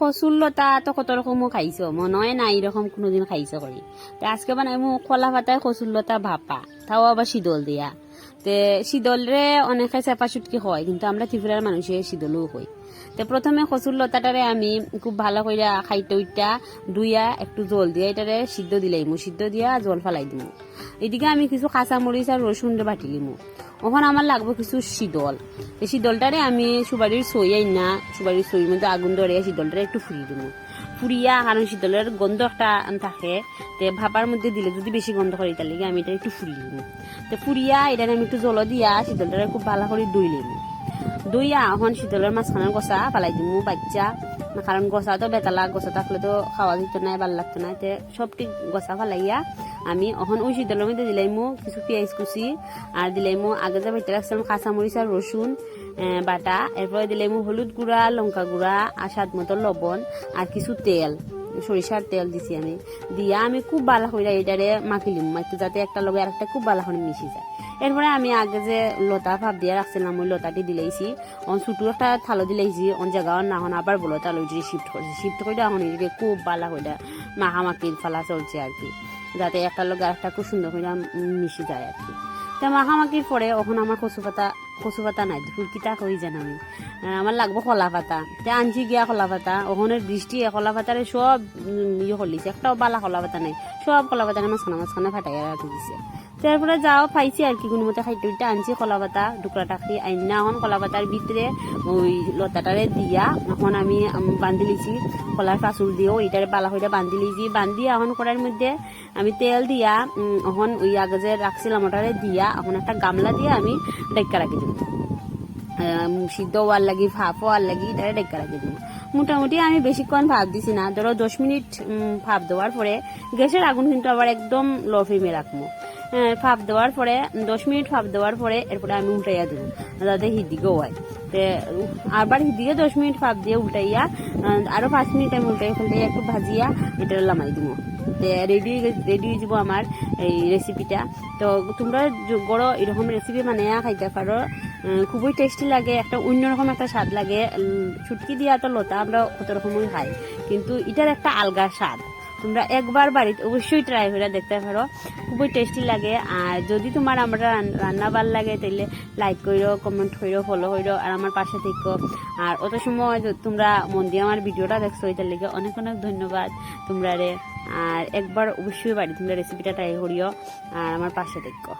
কচুর লতা তো কত রকমও খাইছো। মনে হয় না এরকম কোনোদিন খাইছো করি তো আজকে বানাই মো কলা পাতায় কচুর লতা ভাপা। তাও আবার শীতল দিয়া। তে শীতলরে অনেকে চেপা চুটকি হয়, কিন্তু আমরা ত্রিপুরার মানুষে শীতলও হই তো প্রথমে কচুর লতাটারে আমি খুব ভালো করে খাইতে উইটা দুইয়া, একটু জল দিয়া এটারে সিদ্ধ দিলাই মু সিদ্ধ দিয়া জল ফালাই দিমু। এদিকে আমি কিছু কাঁচা মরিচ আর রসুন বাটি লিমু ওখানে আমার লাগবে কিছু শীতল। এই শীতলটারে আমি সুবারির সই আই না সুবারির সই মধ্যে আগুন ধরে শীতলটারে একটু ফুরিয়ে দিব ফুরিয়া কারণ শীতলের গন্ধ একটা থাকে, তে ভাপার মধ্যে দিলে যদি বেশি গন্ধ করে, তার তাহলে আমি এটা একটু ফুরিয়ে দিব তো ফুরিয়া এটা আমি একটু জল দিয়া শীতলটারে খুব ভালো করে দই লিম। দইয়া এখন শীতলের মাঝখানের গছা ফালাই দিমু বাচ্চা কারণ গছা তো বেতালা গছা থাকলে তো খাওয়া দিত নাই, ভালো লাগতো না তে সবটি গছা ফালাইয়া আমি এখন ওই শীতলের মধ্যে দিলাইমু কিছু পেঁয়াজ কুচি আর দিলাইমু আগে যে ভেতরে রাখছিলাম কাঁচামরিচ আর রসুন বাটা। এরপরে দিলাইমু হলুদ গুঁড়া লঙ্কা গুঁড়া আর স্বাদ মতো লবণ আর কিছু তেল। সরিষার তেল দিছি আমি। দিয়া আমি খুব ভালো করে এটারে মাখিলিম। মাখতে যাতে একটা লগে আরেকটা খুব ভালো করে মিশি যায়। এরপরে আমি আগে যে লতা ভাব দিয়ে রাখছিলাম, ওই লতাটি দিলেইছি। অন ছুটু একটা থালো দিলেইছি, অন জায়গা না এখন আবার বলো তাহলে ওই শিফট করছি। শিফট করে এখন এদিকে খুব ভালো করে মাখামাখির ফালা চলছে আর কি। যাতে একটা লগে আরেকটা খুব সুন্দর করে মিশে যায় আর কি। তা মাখামাখির পরে ওখানে আমার কচু পাতা কচু পাতা নাই ফুলকিটা হয়ে যান আমি আমার লাগবো কলা পাতা তে আনছি গিয়া কলা পাতা ওখানে বৃষ্টি কলা পাতারে সব ইয়ে হলিছে, একটাও বালা কলা পাতা নাই, সব কলা পাতা মাঝখানে মাঝখানে ফাটাই রাখি দিছে। তারপরে যাও, পাইছি আর কি কোনো মতে খাইতে উইটা আনছি কলা পাতা টুকরা টাকি আইনা এখন কলা পাতার ভিতরে ওই লতাটারে দিয়া এখন আমি বান্ধি লিছি কলার কাঁচুর দিয়েও এটারে বালা হইটা বান্ধি লিছি। বান্ধি এখন করার মধ্যে আমি তেল দিয়া এখন ওই আগে যে রাখছিলাম ওটারে দিয়া, এখন একটা গামলা দিয়ে আমি ডেক্কা রাখি দিব সিদ্ধ হওয়ার লাগি, ভাপ হওয়ার লাগি তারা ডেক্কা রাখি দিব মোটামুটি আমি বেশিক্ষণ ভাপ দিছি না ধরো দশ মিনিট ভাপ দেওয়ার পরে গ্যাসের আগুন কিন্তু আবার একদম লো ফ্লেমে রাখব হ্যাঁ, ভাপ দেওয়ার পরে দশ মিনিট ভাপ দেওয়ার পরে এরপরে আমি উল্টাইয়া দিব। যাতে হিদিকেও হয়। আবার হিদিকে দশ মিনিট ভাপ দিয়ে উল্টাইয়া আহ, আরও পাঁচ মিনিট আমি উল্টাই ফেলতে একটু ভাজিয়া এটা লামাই দিব। রেডি রেডি হয়ে যাব আমার এই রেসিপিটা তো তোমরা বড় এরকম রেসিপি বানাইয়া খাইতে পারো। খুবই টেস্টি লাগে একটা অন্যরকম একটা স্বাদ লাগে। ছুটকি দিয়া তো লতা আমরা কত রকমই খাই। কিন্তু এটার একটা আলগা স্বাদ। তোমরা একবার বাড়িতে অবশ্যই ট্রাই করে দেখতে পারো। খুবই টেস্টি লাগে। আর যদি তোমার আমরা রান্না ভালো লাগে তাহলে লাইক করো কমেন্ট করো ফলো করো আর আমার পাশে থেকো। আর অত সময় তোমরা মন দিয়ে আমার ভিডিওটা দেখছ, এটার লেগে অনেক অনেক ধন্যবাদ তোমরা রে আর একবার অবশ্যই বাড়ি তোমরা রেসিপিটা ট্রাই করিও, আর আমার পাশে থেকো।